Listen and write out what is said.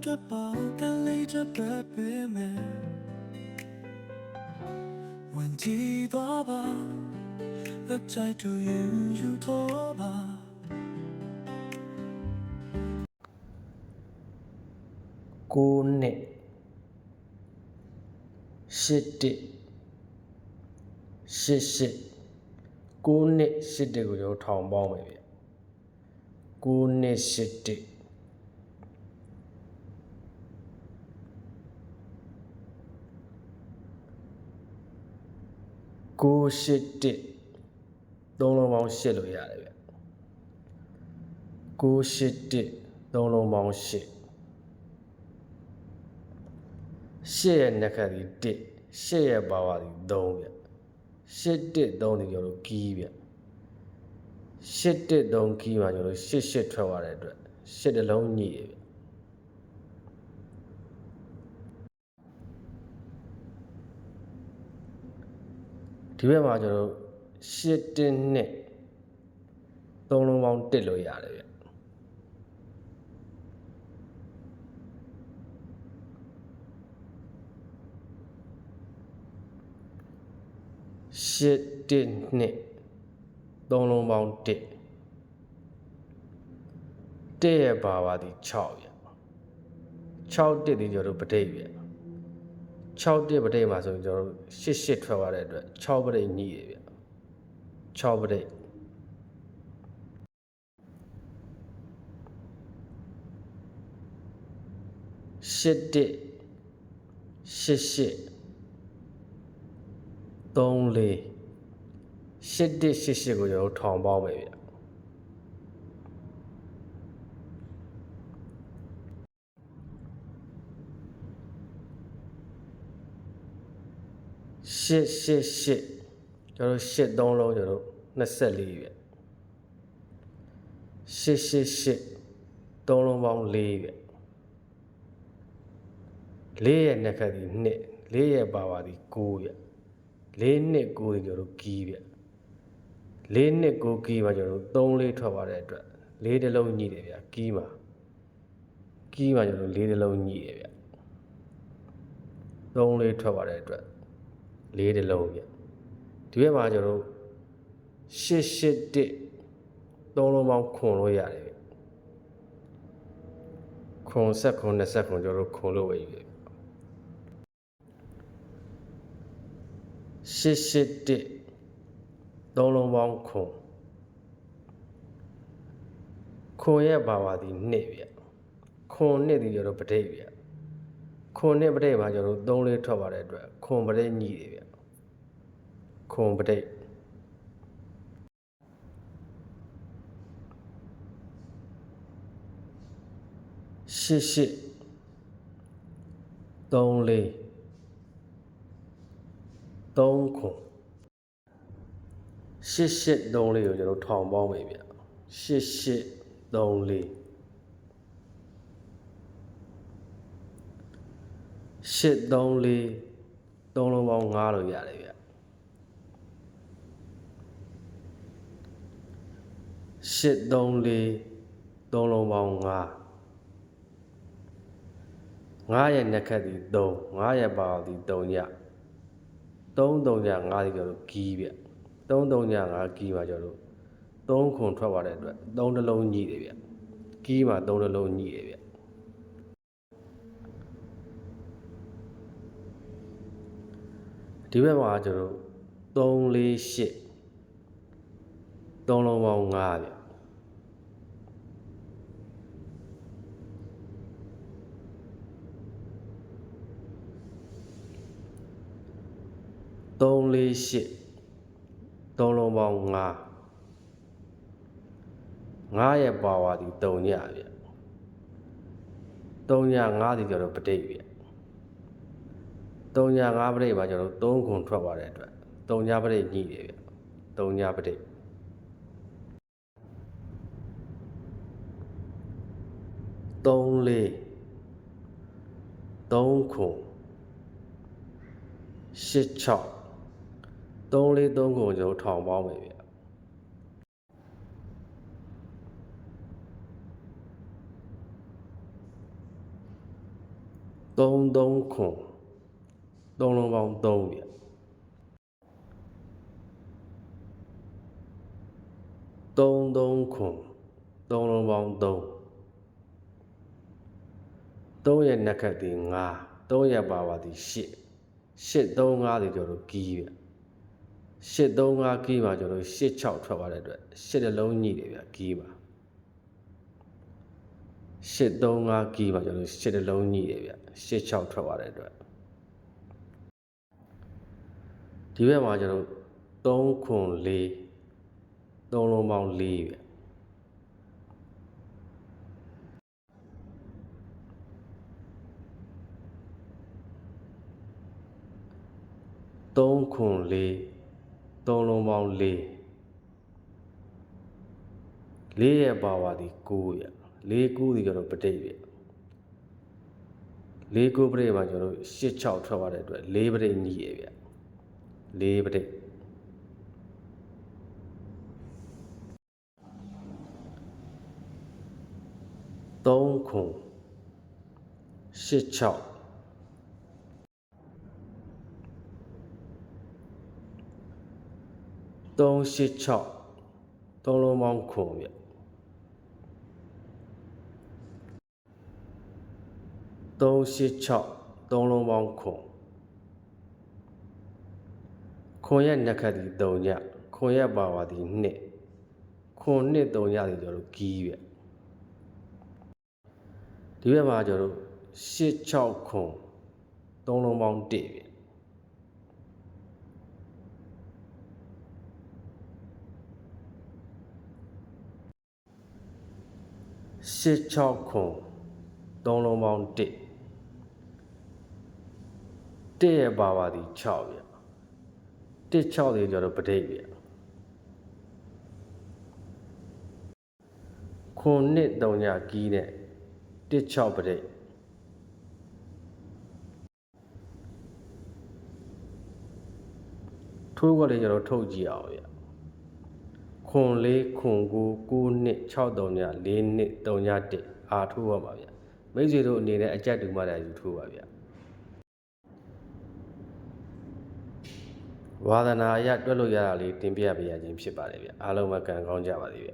အတွက်ပါကလေးချက်ပဲပေးမယ်ဝင်ကြည့်သွားပါလက်ချိုက်တူရင်ယူတော့ပါကိုနှစ်ရှစ်တစ်ရှစ်ရှစ်ကိုနှစ်ရှစ်တစ်ကိုကျွန်တော်ထောင်ပေါင်းမယ်ဗျကိုနှစ်ရှစ်တ စ်ကိုရှစ်တစ်သုံးလုံးပေါင်းရှစ်လို့ရတယ်ဗျကိုရှစ်တစ်သုံးလုံးပေါင်းရှစ်ရှစ်ရဲ့နှစ်ခတ်ဒီတစ်ရှစ်ရဲ့ပါဝါဒီ3ဗျရှစ်တစ်3ဒီကျွန်တော်တို့ကီးဗျရှစ်တစ်3ကီးမှာကျွန်တော်တို့ရှစ်ရှစ်ထွက်သွားတဲ့အတွက်ရှစ်တလုံးညိတယ်ဗျ ဒီဘက်မှာကျွန်တော်တို့ရှစ်တစ်နှစ်သုံးလုံးပေါင်းတစ်လို့ရတယ်ဗျရှစ်တစ်နှစ်သုံးလုံးပေါင်းတစ်တစ်ရဲ့ဘာပါဒီ6ရ6တစ်ဒီကျွန်တော်တို့ပဋိပြ 6တစ်ပဋိမှာဆိုရင်ကျွန်တော်တို့ရှစ်ရှစ်ထွက်သွားတဲ့အတွက်6ပဋိညှိရဗျ6ပဋိရှစ်တစ်ရှစ်ရှစ်3လေးရှစ်တစ်ရှစ်ရှစ်ကိုကျွန်တော်တို့ထောင်ပေါင်းမယ်ဗျ ရှစ်ရှစ်ရှစ်ကျွန်တော်တို့ရှစ်သုံးလုံးကျွန်တော်တို့24ဗျရှစ်ရှစ်ရှစ်သုံးလုံးပေါင်း4ဗျ4ရဲ့နှစ်ခတ်ဒီ2 4ရဲ့ပါပါဒီ9ဗျလေးနှစ်ကိုကျွန်တော်တို့ကီးဗျလေးနှစ်ကိုကီးမှာကျွန်တော်တို့3လေးထွက်သွားတဲ့အတွက်လေးတစ်လုံးညှိတယ်ဗျကီးမှာကီးမှာကျွန်တော်တို့လေးတစ်လုံးညှိတယ်ဗျ3လေးထွက်သွားတဲ့အတွက် လေးတစ်လုံးဗျဒီဘက်မှာကျွန်တော်တို့ရှစ်ရှစ်တစ်3လုံးပေါင်းခွန်လို့ရတယ်ဗျခွန်ဆက်ခွန်20ခွန်ကျွန်တော်တို့ခွန်လို့ဝယ်ယူတယ်ရှစ်ရှစ်တစ်သုံးလုံးပေါင်းခွန်ခွန်ရဲ့ဘာပါဒီနှစ်ဗျခွန်နှစ်ဒီကျတော့ပဋိဗျ ခွန်နှစ်ပဋိမှာကျတော့သုံးလေးထွက်သွားတဲ့အတွက်ခွန်ပဋိညှိတယ်ဗျခွန်ပဋိရှစ်ရှစ်သုံးလေး3ခုရှစ်ရှစ်3လေးကိုကျွန်တော်ထောင်ပေါင်းမယ်ဗျရှစ်ရှစ်3လေး ရှစ်3လေး3လုံးပေါင်း9လို့ရတယ်ဗျရှစ်3လေး3လုံးပေါင်း9 9ရဲ့နှစ်ခတ်ဒီ3 9ရဲ့ပါဒီ3ည3 3ည5ဒီကျတော့ကီးဗျ3 3ည5ကီးပါကျတော့3ခွန်ထွက်သွားတဲ့အတွက်3နှလုံးညှိတယ်ဗျကီးမှာ3နှလုံးညှိတယ်ဗျ ဒီဘက်မှာကျတော့3 4 8 3လုံးပေါင်း5ဗျ3 4 8 3လုံးပေါင်း5 5ရဲ့ပါဝါဒီ3ညဗျ3ည5ဒီကျတော့ပဋိဗျ 3ည5ပဋိမှာကျတော့3ခွန်ထွက်သွားတဲ့အတွက်3ညပဋိညှိတယ်ဗျ3ညပဋိ3လေး3ခွန်8 6 3လေး3ခုကိုကျွန်တော်ထောင်ပေါင်းမယ်ဗျ33ခွန် သုံးလုံးပေါင်း3ဗျ33ခွန်သုံးလုံးပေါင်း3 3ရဲ့နက်ခတ်ဒီ9 3ရဲ့ပါဝါဒီ8 8 3 5ဒီကျွန်တော်တို့ကီးဗျ8 3 5ကီးမှာကျွန်တော်တို့8 6ထွက်သွားတဲ့အတွက်8တစ်လုံးညှိတယ်ဗျကီးမှာ8 3 5ကီးမှာကျွန်တော်တို့8တစ်လုံးညှိတယ်ဗျ8 6ထွက်သွားတဲ့အတွက် ဒီဘက်မှာကျွန်တော်3ခွန်4 3လုံးပေါင်း4ဗျ3ခွန်4 3လုံးပေါင်း4 4ရဲ့ပါဝါဒီ9ရ4 9ဒီကျွန်တော်ပဋိဗျ4 9ပဋိမှာကျွန်တော်8 6ထွက်သွားတဲ့အတွက်4ပဋိညီရဗျ 4ပဋိ3ခွန်8 6 386 3လုံးပေါင်းခွန်ဗျ386 3လုံးပေါင်း ခွန်ခွန်ရဲ့နက်ခတ်ဒီ3ညခွန်ရဲ့ပါဝါဒီ2ခွန်2 3ညဒီကျွန်တော်တို့ကီးဗျဒီဘက်မှာကျွန်တော်တို့86ခွန်3လုံးပေါင်း1ဗျ86ခွန်3လုံးပေါင်း1 1ရဲ့ပါဝါဒီ6ဗျ 1 6လေးကျွန်တော်ပဋိဗျခွန်နှစ်3ညကီးနဲ့1 6ပဋိထိုးကလေးကျွန်တော်ထုတ်ကြည့်အောင်ဗျခွန်လေးခွန်ကို9နှစ်6 3ည4နှစ်3ည1အာထိုးရပါဗျမိတ်ဆွေတို့အနေနဲ့အကြက်တူမှလည်းယူထိုးပါဗျ ဝါဒနာအရတွက်လို့ရတာလေးတင်ပြပေးရခြင်းဖြစ်ပါတယ်ဗျအားလုံးပဲကံကောင်းကြပါစေဗျ